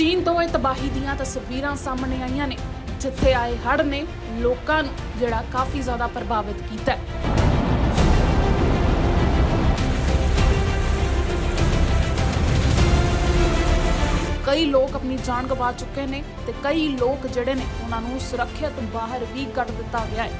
ਚੀਨ ਤੋਂ ਇਹ ਤਬਾਹੀ ਦੀਆਂ ਤਸਵੀਰਾਂ ਸਾਹਮਣੇ ਆਈਆਂ ਨੇ, ਜਿੱਥੇ ਆਏ ਹੜ੍ਹ ਨੇ ਲੋਕਾਂ ਨੂੰ ਜਿਹੜਾ ਕਾਫੀ ਜ਼ਿਆਦਾ ਪ੍ਰਭਾਵਿਤ ਕੀਤਾ ਹੈ। ਕਈ ਲੋਕ ਆਪਣੀ ਜਾਨ ਗਵਾ ਚੁੱਕੇ ਨੇ ਤੇ ਕਈ ਲੋਕ ਜਿਹੜੇ ਨੇ ਉਹਨਾਂ ਨੂੰ ਸੁਰੱਖਿਅਤ ਬਾਹਰ ਵੀ ਕੱਢ ਦਿੱਤਾ ਗਿਆ ਹੈ।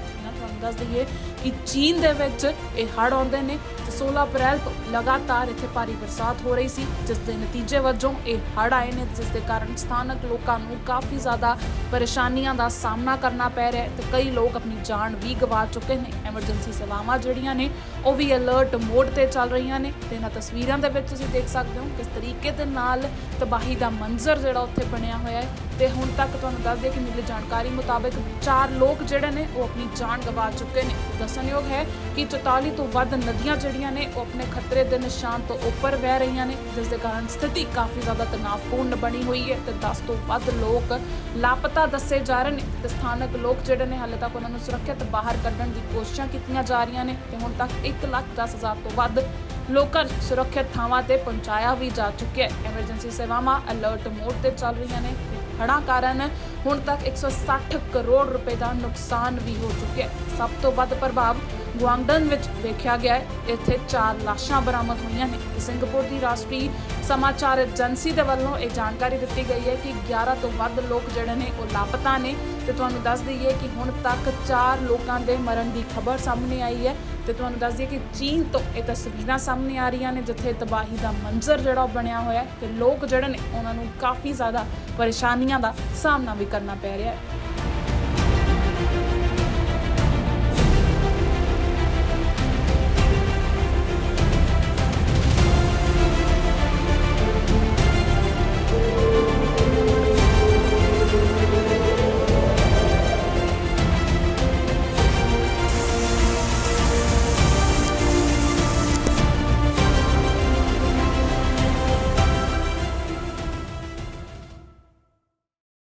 ਤੁਹਾਨੂੰ ਦੱਸ ਦਈਏ ਕਿ ਚੀਨ ਦੇ ਵਿੱਚ ਇਹ ਹੜ੍ਹ ਆਉਂਦੇ ਨੇ ਤੇ 16 ਅਪ੍ਰੈਲ ਤੋਂ ਲਗਾਤਾਰ ਇੱਥੇ ਭਾਰੀ ਬਰਸਾਤ ਹੋ ਰਹੀ ਸੀ, ਜਿਸ ਦੇ ਨਤੀਜੇ ਵਜੋਂ ਇਹ ਹੜ੍ਹ ਆਏ ਨੇ, ਜਿਸ ਦੇ ਕਾਰਨ ਸਥਾਨਕ ਲੋਕਾਂ ਨੂੰ ਕਾਫੀ ਜ਼ਿਆਦਾ ਪਰੇਸ਼ਾਨੀਆਂ ਦਾ ਸਾਹਮਣਾ ਕਰਨਾ ਪੈ ਰਿਹਾ ਹੈ ਤੇ ਕਈ ਲੋਕ ਆਪਣੀ ਜਾਨ ਵੀ ਗਵਾ ਚੁੱਕੇ ਨੇ। ਐਮਰਜੈਂਸੀ ਸੇਵਾਵਾਂ ਜਿਹੜੀਆਂ ਨੇ ਉਹ ਵੀ ਅਲਰਟ ਮੋਡ ਤੇ ਚੱਲ ਰਹੀਆਂ ਨੇ। ਤੇ ਇਹਨਾਂ ਤਸਵੀਰਾਂ ਦੇ ਵਿੱਚ ਤੁਸੀਂ ਦੇਖ ਸਕਦੇ ਹੋ ਕਿਸ ਤਰੀਕੇ ਦੇ ਨਾਲ ਤਬਾਹੀ ਦਾ ਮੰਜ਼ਰ ਜਿਹੜਾ ਉੱਥੇ ਬਣਿਆ ਹੋਇਆ ਹੈ। ਤੇ ਹੁਣ ਤੱਕ ਤੁਹਾਨੂੰ ਦੱਸ ਦਈਏ ਕਿ ਮਿਲੀ ਜਾਣਕਾਰੀ ਮੁਤਾਬਕ ਚਾਰ ਲੋਕ ਜਿਹੜੇ ਨੇ ਉਹ ਆਪਣੀ ਜਾਨ ਗਵਾ ਚੁੱਕੇ ਨੇ। ਦੱਸਣਯੋਗ ਹੈ ਕਿ 44 ਤੋਂ ਵੱਧ ਨਦੀਆਂ ਜਿਹੜੀਆਂ ਨੇ ਉਹ ਆਪਣੇ ਖਤਰੇ ਦੇ ਨਿਸ਼ਾਨ ਤੋਂ ਉੱਪਰ ਵਹਿ ਰਹੀਆਂ ਨੇ, ਜਿਸ ਦੇ ਕਾਰਨ ਸਥਿਤੀ ਕਾਫੀ ਜ਼ਿਆਦਾ ਤਣਾਅਪੂਰਨ ਬਣੀ ਹੋਈ ਹੈ ਤੇ 10 ਤੋਂ ਵੱਧ ਲੋਕ ਲਾਪਤਾ ਦੱਸੇ ਜਾ ਰਹੇ ਨੇ। ਤੇ ਸਥਾਨਕ ਲੋਕ ਜਿਹੜੇ ਨੇ ਹਾਲੇ ਤੱਕ ਉਹਨਾਂ ਨੂੰ ਸੁਰੱਖਿਅਤ ਬਾਹਰ ਕੱਢਣ ਦੀ ਕੋਸ਼ਿਸ਼ਾਂ ਕੀਤੀਆਂ ਜਾ ਰਹੀਆਂ ਨੇ। ਤੇ ਹੁਣ ਤੱਕ 1 ਲੱਖ 10 ਹਜ਼ਾਰ ਤੋਂ ਵੱਧ ਲੋਕਾਂ ਨੂੰ ਸੁਰੱਖਿਅਤ ਥਾਵਾਂ ਤੇ ਪਹੁੰਚਾਇਆ ਵੀ ਜਾ ਚੁੱਕਿਆ ਹੈ। ਐਮਰਜੈਂਸੀ ਸੇਵਾਵਾਂ ਅਲਰਟ ਮੋਡ ਤੇ ਚੱਲ ਰਹੀਆਂ ਨੇ। ਹੜ੍ਹਾਂ ਕਾਰਨ ਹੁਣ ਤੱਕ 160 ਕਰੋੜ ਰੁਪਏ ਦਾ ਨੁਕਸਾਨ ਵੀ ਹੋ ਚੁੱਕਿਆ ਹੈ। ਸਭ ਤੋਂ ਵੱਧ ਪ੍ਰਭਾਵ ਗੁਆਂਗਡਨ ਵਿੱਚ ਵੇਖਿਆ ਗਿਆ ਹੈ। ਇੱਥੇ ਚਾਰ ਲਾਸ਼ਾਂ ਬਰਾਮਦ ਹੋਈਆਂ ਨੇ। ਤੇ ਸਿੰਗਾਪੁਰ ਦੀ ਰਾਸ਼ਟਰੀ ਸਮਾਚਾਰ ਏਜੰਸੀ ਦੇ ਵੱਲੋਂ ਇਹ ਜਾਣਕਾਰੀ ਦਿੱਤੀ ਗਈ ਹੈ ਕਿ 11 ਤੋਂ ਵੱਧ ਲੋਕ ਜਿਹੜੇ ਨੇ ਉਹ ਲਾਪਤਾ ਨੇ ਤੇ ਤੁਹਾਨੂੰ ਦੱਸ ਦਈਏ ਕਿ ਹੁਣ ਤੱਕ 4 ਲੋਕਾਂ ਦੇ ਮਰਨ ਦੀ ਖਬਰ ਸਾਹਮਣੇ ਆਈ ਹੈ ਤੇ ਤੁਹਾਨੂੰ ਦੱਸ ਦਈਏ ਕਿ ਚੀਨ ਤੋਂ ਇਹ ਤਸਵੀਰਾਂ ਸਾਹਮਣੇ ਆ ਰਹੀਆਂ ਨੇ, ਜਿੱਥੇ ਤਬਾਹੀ ਦਾ ਮੰਜ਼ਰ ਜਿਹੜਾ ਉਹ ਬਣਿਆ ਹੋਇਆ ਹੈ ਤੇ ਲੋਕ ਜਿਹੜੇ ਨੇ ਉਹਨਾਂ ਨੂੰ ਕਾਫੀ ਜ਼ਿਆਦਾ ਪਰੇਸ਼ਾਨੀਆਂ ਦਾ ਸਾਹਮਣਾ ਵੀ ਕਰਨਾ ਪੈ ਰਿਹਾ ਹੈ।